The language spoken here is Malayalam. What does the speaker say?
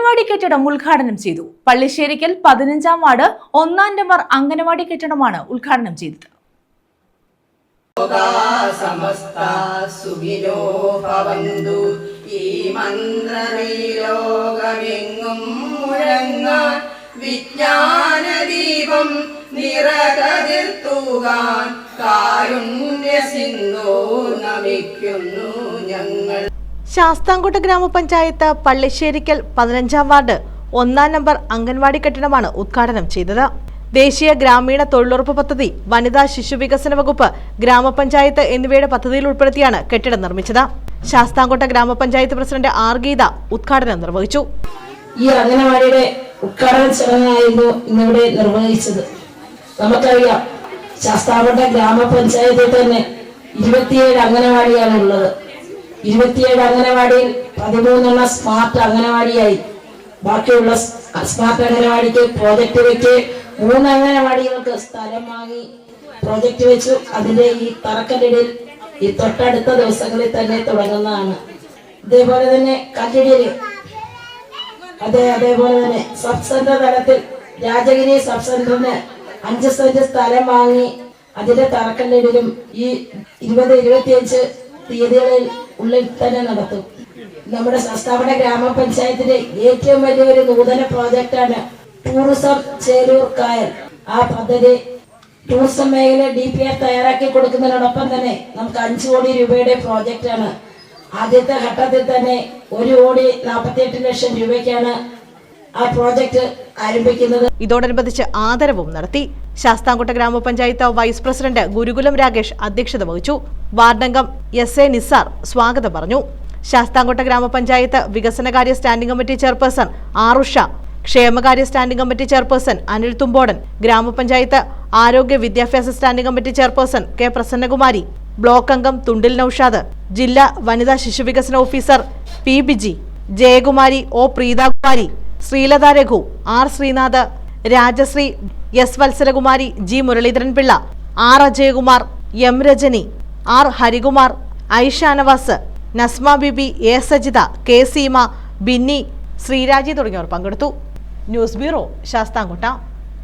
അംഗനവാടി കെട്ടിടം ഉദ്ഘാടനം ചെയ്തു. പള്ളിശ്ശേരിക്കൽ പതിനഞ്ചാം വാർഡ് ഒന്നാം നമ്പർ അംഗനവാടി കെട്ടിടമാണ് ഉദ്ഘാടനം ചെയ്തത്. ഞങ്ങൾ. ശാസ്താംകോട്ട ഗ്രാമപഞ്ചായത്ത് പള്ളിശ്ശേരിക്കൽ പതിനഞ്ചാം വാർഡ് ഒന്നാം നമ്പർ അംഗൻവാടി കെട്ടിടമാണ് ഉദ്ഘാടനം ചെയ്തത്. ദേശീയ ഗ്രാമീണ തൊഴിലുറപ്പ് പദ്ധതി വനിതാ ശിശു വികസന വകുപ്പ് ഗ്രാമപഞ്ചായത്ത് എന്നിവയുടെ പദ്ധതിയിൽ ഉൾപ്പെടുത്തിയാണ് കെട്ടിടം നിർമ്മിച്ചത്. ശാസ്താംകോട്ട ഗ്രാമപഞ്ചായത്ത് പ്രസിഡന്റ് ആർ ഗീത ഉദ്ഘാടനം നിർവഹിച്ചു. ഈ അംഗനവാടിയുടെ ഉദ്ഘാടന ചടങ്ങായിരുന്നു ഇന്നിവിടെ നിർവഹിച്ചത്. നമുക്കറിയാം ശാസ്താംകോട്ട ഗ്രാമപഞ്ചായത്തിൽ തന്നെ ഇരുപത്തിയേഴ് അംഗനവാടിയാണ് ഉള്ളത് ഇരുപത്തിയേഴ് അംഗനവാടിയിൽ പതിമൂന്നുള്ള സ്മാർട്ട് അംഗനവാടിയായി. ബാക്കിയുള്ള സ്മാർട്ട് അംഗനവാടിക്ക് പ്രോജക്റ്റ് വെച്ച് മൂന്ന് അംഗനവാടികൾക്ക് സ്ഥലം വാങ്ങി പ്രോജക്റ്റ് വെച്ചു. അതിന്റെ ഈ തറക്കല്ലിടിൽ ഈ തൊട്ടടുത്ത ദിവസങ്ങളിൽ തന്നെ തുടങ്ങുന്നതാണ്. ഇതേപോലെ തന്നെ കല്ലിടിയിൽ അതെ അതേപോലെ തന്നെ സബ് സെന്റർ തലത്തിൽ രാജഗിരി സബ് സെന്ററിന് അഞ്ച് സെന്റ് സ്ഥലം വാങ്ങി. അതിന്റെ തറക്കല്ലിടലും ഈ ഇരുപത് ഇരുപത്തിയഞ്ച് തീയതികളിൽ ഉള്ളിൽ തന്നെ നടത്തും. നമ്മുടെ സംസ്ഥാപന ഗ്രാമപഞ്ചായത്തിന്റെ ഏറ്റവും വലിയൊരു നൂതന പ്രോജക്റ്റാണ് ടൂറിസം ചേരൂർ കായൽ. ആ പദ്ധതി ടൂറിസം മേഖല ഡി പി ആർ തയ്യാറാക്കി കൊടുക്കുന്നതിനോടൊപ്പം തന്നെ നമുക്ക് അഞ്ചു കോടി രൂപയുടെ പ്രോജക്റ്റാണ്. ആദ്യത്തെ ഘട്ടത്തിൽ തന്നെ ഒരു കോടി നാൽപ്പത്തിയെട്ട് ലക്ഷം രൂപയ്ക്കാണ് ആ പ്രോജക്റ്റ് ആരംഭിക്കുന്നത്. ഇതോടനുബന്ധിച്ച് ആദരവും നടത്തി ശാസ്താംകോട്ട ഗ്രാമപഞ്ചായത്ത് വൈസ് പ്രസിഡന്റ് ഗുരുകുലം രാകേഷ് അധ്യക്ഷത വഹിച്ചു. വാർഡംഗം എസ് എ നിസാർ സ്വാഗതം പറഞ്ഞു. ശാസ്താംകോട്ട ഗ്രാമപഞ്ചായത്ത് വികസനകാര്യ സ്റ്റാൻഡിംഗ് കമ്മിറ്റി ചെയർപേഴ്സൺ ആറുഷ ക്ഷേമകാര്യ standing committee chairperson Anil Thumbodan ഗ്രാമപഞ്ചായത്ത് ആരോഗ്യ വിദ്യാഭ്യാസ standing committee chairperson K Prasannakumari block അംഗം തുണ്ടിൽ നൌഷാദ് ജില്ലാ വനിതാ ശിശുവികസന officer P Biji Jayakumari O Preethakumari Sreelatha Raghu R Sreenath Rajashree S Vatsalakumari G Muraleedharan Pillai R Ajayakumar M Rajani R Harikumar Aisha Navas Nasma Bibi A Sajitha K Seema Binny Sreeraji തുടങ്ങിയവർ പങ്കെടുത്തു. News bureau Sasthamcotta.